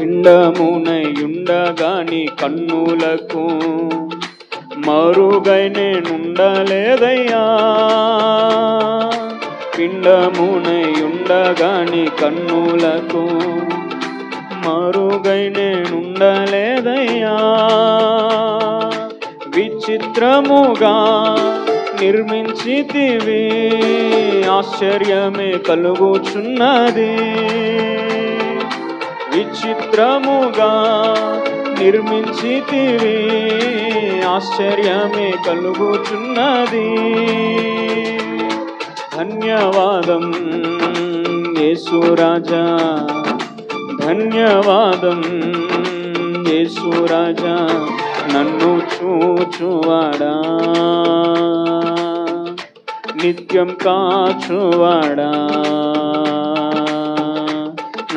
పిండమునయుండగాని కన్నులకు మరుగై నేనుండలేదయ్యా. పిండమునయుండగాని కన్నులకు మరుగై నేనుండలేదయ్యా. విచిత్రముగా నిర్మించితివి ఆశ్చర్యమే కలుగుచున్నది. విచిత్రముగా నిర్మించితివి. ఆశ్చర్యమే కలుగుచున్నది. ధన్యవాదం యేసురాజా ధన్యవాదం యేసురాజా నన్ను చూచువాడా. నిత్యం కాచువాడా.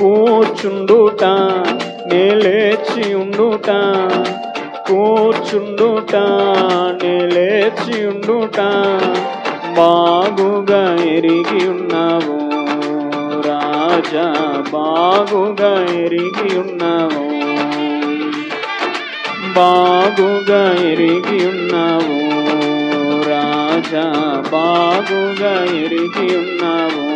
కూర్చుండుట నేలేచి ఉండుట. కూర్చుండుట నేలేచి ఉండుట. బాగుగా ఎరిగి ఉన్నావు రాజా బాగుగా ఎరిగి ఉన్నావు. బాగుగా ఎరిగి ఉన్నావు రాజా బాగుగా ఎరిగి ఉన్నావు.